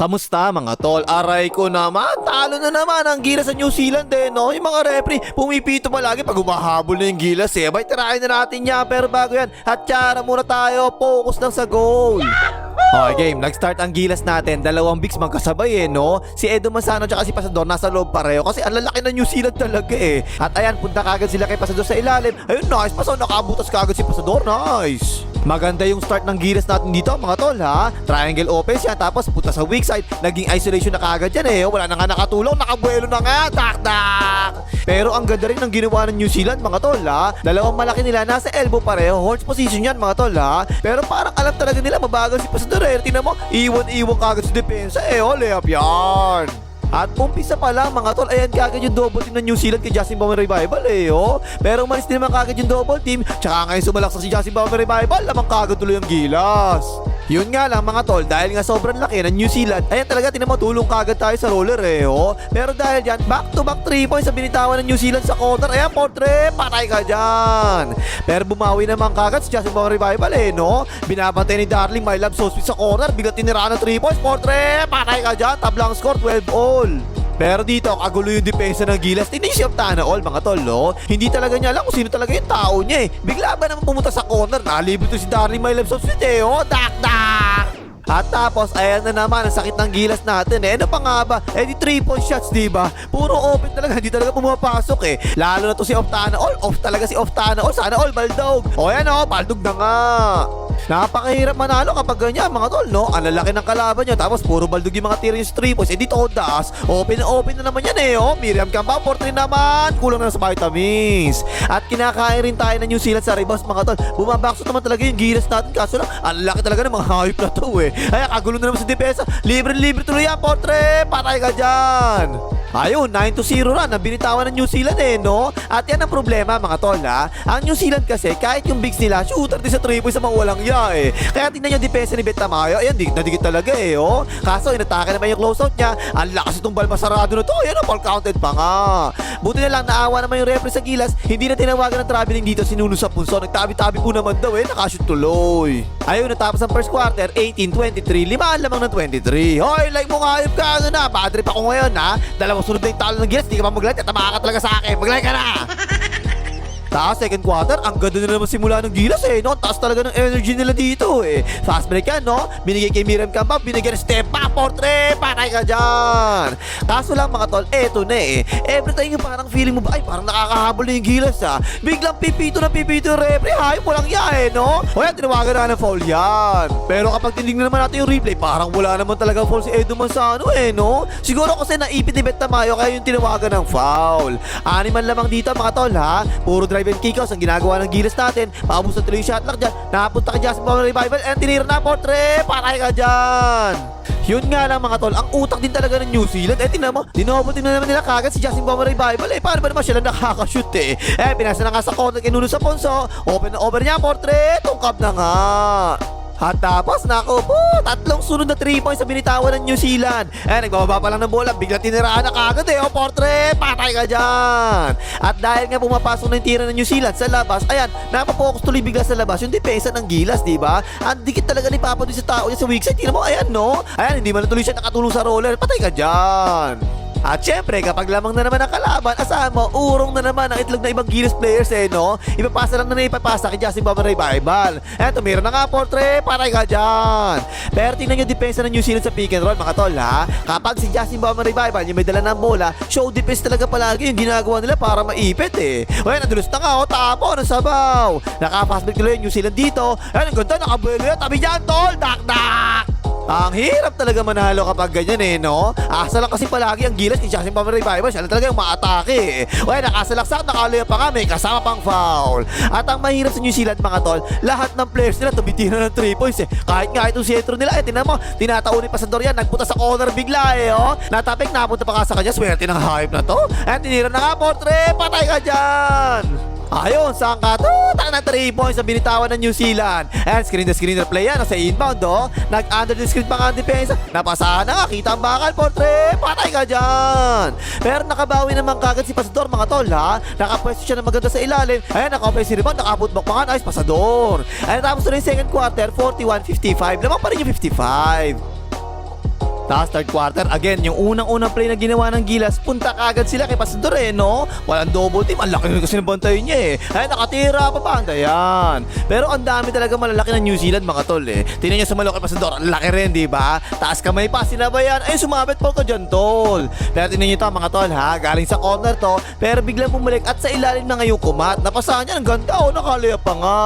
Kamusta mga tol? Aray ko naman, talo na naman ang gilas sa New Zealand eh, no? Yung mga referee, pumipito palagi pag umahabol na yung gilas eh. Abay, tirahin na natin yan. Pero bago yan, hatsara muna tayo. Focus lang sa goal. Okay, game. Nag-start ang gilas natin. Dalawang bigs magkasabay eh, no? Si Edo Masano at si Pasador nasa loob pareho kasi ang lalaki ng New Zealand talaga eh. At ayan, punta kagad sila kay Pasador sa ilalim. Ayun, nice. Paso, nakabutas kagad si Pasador. Nice. Maganda yung start ng gilas natin dito mga tol ha. Triangle offense yan tapos punta sa weak side. Naging isolation na kagad yan eh. Wala na nga nakatulong. Nakabuelo na nga. Tak tak. Pero ang ganda rin ng ginawa ng New Zealand mga tol ha. Dalawang malaki nila nasa elbow pareho. Horse position yan mga tol ha. Pero parang alam talaga nila mabagal si Pasador eh. Tingnan mo, iwan-iwan kagad sa depensa eh. Oh, layup yan. At umpisa pa lang mga tol, ayan kagad yung double team ng New Zealand kay Justin Bowman Revival eh, oh. Pero umalis din naman kagad yung double team, tsaka ngayon sumalaksa si Justin Bowman Revival, lamang kagad tuloy ang gilas. Yun nga lang mga tol, dahil nga sobrang laki ng New Zealand, ayan talaga tinamutulong kagad tayo sa roller eh, oh. Pero dahil dyan, back to back 3 points sa binitawan ng New Zealand sa corner, ayan portre, patay ka dyan. Pero bumawi naman kagad si Justin Bowman Revival eh, no? Binabantay ni Darling, my love so sweet sa corner, bigla tiniraan ng 3 points, portre, patay ka dyan, tablang score, 12 all. Pero dito, kagulo yung depensa ng Gilas. Tingnan si Optana all, mga tol, no? Hindi talaga niya alam kung sino talaga yung tao niya eh. Bigla ba naman pumunta sa corner? Nalibot si Darling My Love eh, oh. Dak, dak! At tapos, ayan na naman, ang sakit ng gilas natin eh. Ano pa nga ba? Eh di 3 point shots, di ba? Puro open talaga, hindi talaga pumapasok eh. Lalo na to si Oftana All. Off talaga si Oftana All. Sana all, Baldog. O yan o, Baldog na nga. Napakahirap manalo kapag ganyan, mga tol, no? Ang lalaki ng kalaban nyo, tapos puro baldog yung mga yung 3 points. Eh di todas, open na open na naman yan eh, oh. Miriam Kamba, 4 naman. Kulang na sa vitamins. At kinakain rin tayo ng New Zealand sa rebounds, mga tol. Bumabakso naman talaga yung gilas natin, kaso lang, ang laki talaga ng mga hayop na to eh. Ay, kagulo na naman sa depensa. Libre-libre tuloy yan, Portre. Patay ka dyan. Ayun, 9 to 0 run ang binitawan ng New Zealand eh, no? At yan ang problema mga tol ha. Ang New Zealand kasi, kahit yung bigs nila, shooter din sa 3 points sa mga walang ya eh. Kaya tingnan yung depensa ni Betamayo, ayan, digit na digit talaga eh, oh. Kaso, inatake naman yung closeout niya. Ang lakas itong balma sarado na to, ayan, oh, ball counted pa nga. Buti na lang, naawa naman yung referee sa gilas, hindi na tinawagan ng traveling dito si Nuno sa punso. Nagtabi-tabi po naman daw eh, nakashoot tuloy. Ayun, natapos ang first quarter, 18-23, limaan lamang ng 23. Hoy, like mo nga, ayop ka, ano na, bad trip ako ngayon ha. Dalawang sunod na yung talo ng gilas, di ka pa mag-like, ka talaga sa akin. Mag-like ka na! Tapos second quarter, ang ganda na naman simula ng gilas eh, no? Taas talaga ng energy nila dito eh. Fast break yan, no? Binigay kay Miriam Kamba, binigay ng step back, portre, patay ka dyan. Kaso lang mga tol, eto na eh. Every time yung parang feeling mo ba, ay parang nakakahabol na yung gilas ah. Biglang pipito na pipito yung referee, hayop mo lang yan eh, no? O yan, tinawagan na ng foul yan. Pero kapag tinignan naman natin yung replay, parang wala naman talaga foul si Edo Manzano eh, no? Siguro kasi naipit ni Bet Tamayo kaya yung tinawagan ng foul. Animal lamang dito mga tol ha. Puro drive and kick outs ang ginagawa ng gilas natin. Paubos na tuloy shot lock dyan. Napunta ka dyan sa Power Revival and tinira na portre. Patay ka dyan. Yun nga lang mga tol, ang utak din talaga ng New Zealand. Eh, tinan mo, dinobo din na naman nila kagad si Justin Bomber Revival. Eh, paano ba naman sila nakakashoot eh? Eh, pinasa na nga sa corner kay Nuno sa Ponso. Open na over niya, portre. Tungkap na nga. At tapos, nako po, tatlong sunod na 3 points sa binitawan ng New Zealand. Eh, nagbababa pa lang ng bola, bigla tiniraan na kagad eh. O, portre, patay ka dyan. At dahil nga pumapasok na yung tira ng New Zealand sa labas, ayan, napapokus tuloy bigla sa labas yung depensa ng Gilas, di ba? Ang dikit talaga ni Papa sa tao niya sa weak side. Tingnan mo, ayan, no? Ayan, hindi man natuloy siya nakatulong sa roller. Patay ka dyan. At syempre, kapag lamang na naman ang kalaban, asahan mo, urong na naman ang itlog na ibang Gilas players eh, no? Ipapasa lang na na ipapasa kay Justin Bama Revival. Eto, meron na nga, portre, patay ka dyan. Pero tingnan yung depensa ng New Zealand sa pick and roll, mga tol, ha? Kapag si Justin Bama Revival, yung may dala ng bola, show defense talaga palagi yung ginagawa nila para maipit eh. Yan, nadulos na nga, o, tapo, ng sabaw. Naka-fast tuloy yung New Zealand dito. Ayan, ang ganda, nakabuelo yan. Tabi dyan, tol, dak, dak. Ang hirap talaga manalo kapag ganyan eh, no? Asa lang kasi palagi ang gilas ni Justin Palmer Revival. Siya na talaga yung maatake eh. Yan, nakasalaksak, nakaluya pa kami, kasama pang foul. At ang mahirap sa New Zealand mga tol, lahat ng players nila tumitira ng 3 points eh. Kahit nga itong sentro nila, eh, tinan mo, tinataon ni Pasador yan, nagpunta sa corner bigla eh, oh. Natapik, napunta pa ka sa kanya, swerte ng hype na to. Eh, tinira na nga, portre, patay ka dyan! Ka to? Taka na 3 points ang binitawan ng New Zealand. And screen the screen play yan. Nasa inbound, oh. Nag-under the screen pa nga ang depensa. Napasahan na nga. Kita ang bakal, portre. Patay ka dyan. Pero nakabawi naman kagad si Pasador, mga tol, ha? Nakapwesto siya na maganda sa ilalim. Ayan, naka-offense si rebound. Nakaputbak pa nga. Nice, Pasador. Ayan, tapos na yung second quarter, 41-55. Lamang pa rin yung 55. Tapos third quarter, again, yung unang-unang play na ginawa ng Gilas, punta kagad sila kay Pasador eh, no? Walang double team, ang laki kasi ng niya eh. Ay, nakatira pa banda yan. Pero ang dami talaga malalaki ng New Zealand mga tol eh. Tingnan niyo sa malaki Pasador, ang laki rin, di ba? Taas kamay pa, sinabayan. Ay, sumabit po ka dyan, tol. Pero tingnan niyo to mga tol ha, galing sa corner to, pero biglang bumalik at sa ilalim na ngayong kumat. Napasahan niya, ang ganda oh, nakalaya pa nga.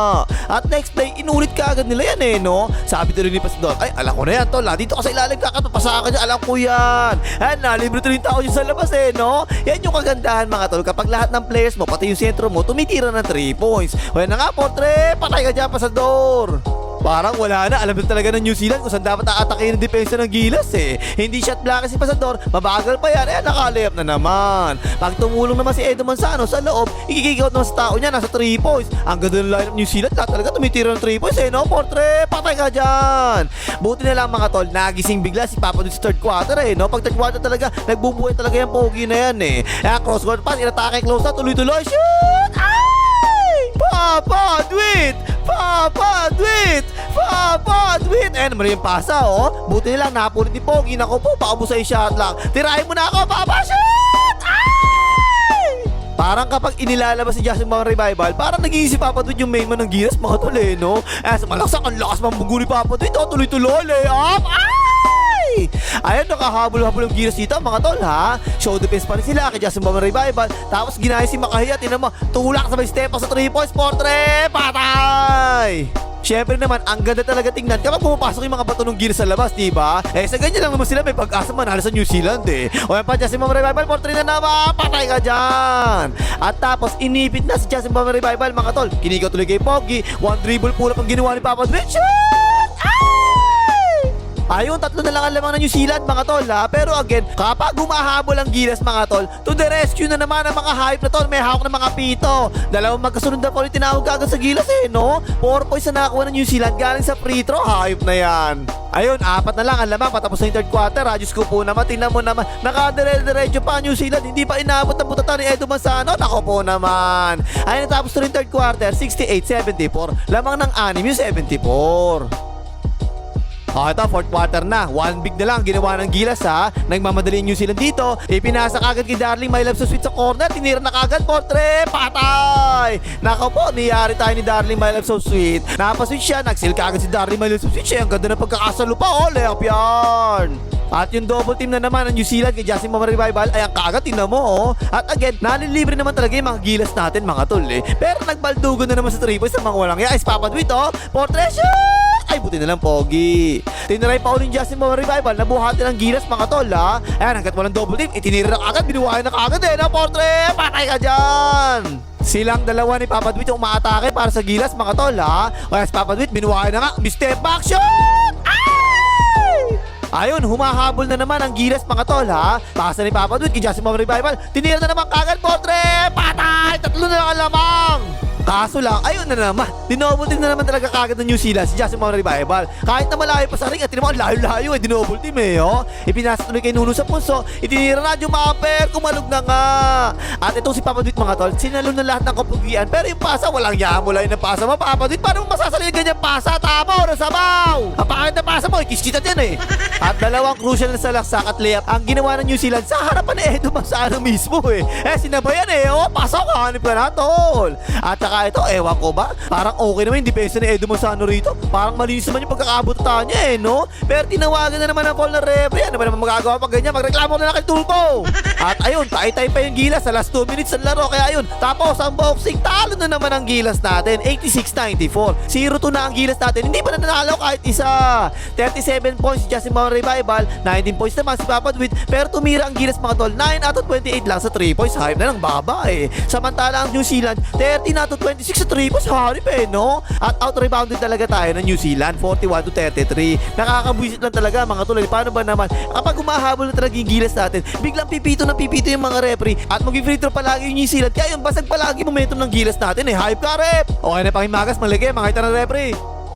At next play, inulit ka nila yan eh, no? Sabi tuloy ni Pasador, ay, alam ko na yan, tol. ha. Dito ka sa ilalim, kakatapasa ka dyan, alam ko yan. Ay, nalibre tuloy yung tao dyan sa labas eh, no? Yan yung kagandahan mga tol. Kapag lahat ng players mo, pati yung sentro mo, tumitira ng 3 points. Well na nga, portre, patay ka dyan, Pasador. Parang wala na. Alam na talaga ng New Zealand kung saan dapat aatakin ng depensa ng Gilas eh. Hindi shot blocker si Pasador, mabagal pa yan. Eh, nakalayap na naman. Pag tumulong naman si Edo Manzano sa loob, ikikick out naman sa tao niya, nasa 3 points. Ang ganda ng lineup New Zealand, lahat talaga tumitira ng 3 points eh, no? Portre, patay ka dyan. Buti na lang mga tol, nagising bigla si Papa dun sa third quarter eh, no? Pag third quarter talaga, nagbubuhay talaga yung pogi na yan eh. Eh, cross court pass, inatake close na, tuloy-tuloy, shoot! Ay! Papa, do it! Papa, do it! Papa, it! Eh, naman yung pasa, oh. Buti nilang napulit ni Pogi. Naku po, mo sa shot lang. Tirahin mo na ako, Papa, shoot! Ay! Parang kapag inilalabas si Justin mga revival, parang nag-iisip Papa Dude yung main man ng Giras, mga tol eh, no? Eh, sa malaksak, ang lakas mambugo ni Papa Dude. Ito, tuloy-tuloy, lay up! Ay! Ayun, nakahabol-habol yung Giras dito, mga tol, ha? Show defense pa rin sila kay Justin mga revival. Tapos ginaya si Makahiya, tinan mo, tulak sa may step sa 3 points, portre, patay! Siyempre naman, ang ganda talaga tingnan kapag pumapasok yung mga bato ng gear sa labas, di ba? Eh, sa ganyan lang naman sila may pag-asa manalo sa New Zealand eh. O yan pa, Justin Mama Revival, portrait na naman, patay ka dyan! At tapos, inipit na si Justin Mama Revival, mga tol. Kinikaw tuloy kay Pogi, one dribble pull up ang ginawa ni Papa Dre. Ayun, tatlo na lang ang lamang ng New Zealand mga tol ha. Pero again, kapag humahabol ang Gilas mga tol, to the rescue na naman ang mga hype na tol. May hawak ng mga pito. Dalawang magkasunod na po ulit tinawag agad sa Gilas eh, no? 4 points na nakakuha ng New Zealand galing sa free throw. Hype na yan. Ayun, apat na lang ang lamang patapos na yung third quarter. Ha. Diyos ko po naman, tingnan mo naman. Nakadire-diretso pa New Zealand. Hindi pa inabot ang butatan ni Edo Manzano. Nako po naman. Ayun, natapos na rin third quarter. 68-74. Lamang ng anim yung 74. Oh, ito, fourth quarter na. One big na lang ginawa ng Gilas ha. Nagmamadali yung New dito. Ipinasa kagad kay Darling My Love sa sweet sa corner. Tinira na kagad. Portre, patay! Nako po, niyari tayo ni Darling My Love so sweet. Napasweet siya. Nagsil kagad si Darling My Love so sweet siya. Ang ganda ng pagkakasalo pa. Oh, layup yan! At yung double team na naman ng New Zealand kay Justin Mama Revival ay ang kaagad, tingnan mo oh. At again, nalilibre naman talaga yung mga gilas natin mga tol eh. Pero nagbaldugo na naman sa 3 points sa mga walang yais. Papadwit oh. Portre shoot! Ay, buti na lang, Pogi. Tinaray pa ulit Justin Mama Revival. Nabuhati ng gilas, mga tol, ha? Ayan, hanggat walang double team, itinira na kagad, binuwayan na kagad, eh, na, Portre! Patay ka dyan! Silang dalawa ni Papa Dwight yung umaatake para sa gilas, mga tol, ha? O yes, Papa Dwight, binuwayan na nga. Step back shot! Ay! Ayun, humahabol na naman ang gilas mga tol ha. Pasa ni Papa Dude kay Justin Mom Revival. Tinira na naman kagad Portre! Patay! Tatlo na lang ang lamang! Kaso lang, ayun na naman. Dinouble team na naman talaga kagad ng New Zealand si Justin Mom Revival. Kahit na malayo pa sa ring at tinamo ang layo-layo eh. Dinouble team eh. Oh. Ipinasa tuloy kay Nuno sa punso. Itinira na yung Mapper. Kumalog na nga. At itong si Papa Dude mga tol, sinalo na lahat ng kapugian. Pero yung pasa, walang yamula yun ng pasa mo. Papa Dude, paano mo masasali yung ganyan pasa? Tama o nasabaw? Ang pangit na pasa mo, ikiskita din eh. At dalawang crucial na salaksak at layup ang ginawa ng New Zealand sa harapan ni Edo Manzano mismo eh. Eh, sinabayan eh. Oh, pasok, hanip ka na, tol. At saka ito, ewan ko ba? Parang okay naman yung depensa ni Edo Manzano rito. Parang malinis naman yung pagkakabutan niya eh, no? Pero tinawagan na naman ang Paul na referee. Ano ba naman magagawa pag ganyan? Magreklamo na lang kay Tulpo. At ayun, tay-tay pa yung gilas sa last 2 minutes ng laro. Kaya ayun, tapos ang boxing, talo na naman ang gilas natin. 86-94. 0-2 na ang gilas natin. Hindi pa na nanalo kahit isa. 37 points si Justin Mount Revival. 19 points naman si Papa Dwight. Pero tumira ang gilas mga tol. 9 out of 28 lang sa 3 points. Hype na ng baba eh. Samantala ang New Zealand, 13 out of 26 sa 3 points. Harip eh, no? At out-rebounded talaga tayo ng New Zealand. 41 to 33. Nakakabwisit lang talaga mga tol. Paano ba naman? Kapag humahabol na talaga yung gilas natin, biglang pipito na pipito yung mga referee at mag-free throw palagi yung New Zealand. Kaya yung basag palagi momentum ng gilas natin eh. Hype ka, rep! Okay na pakimagas, malagay, mga kita ng referee.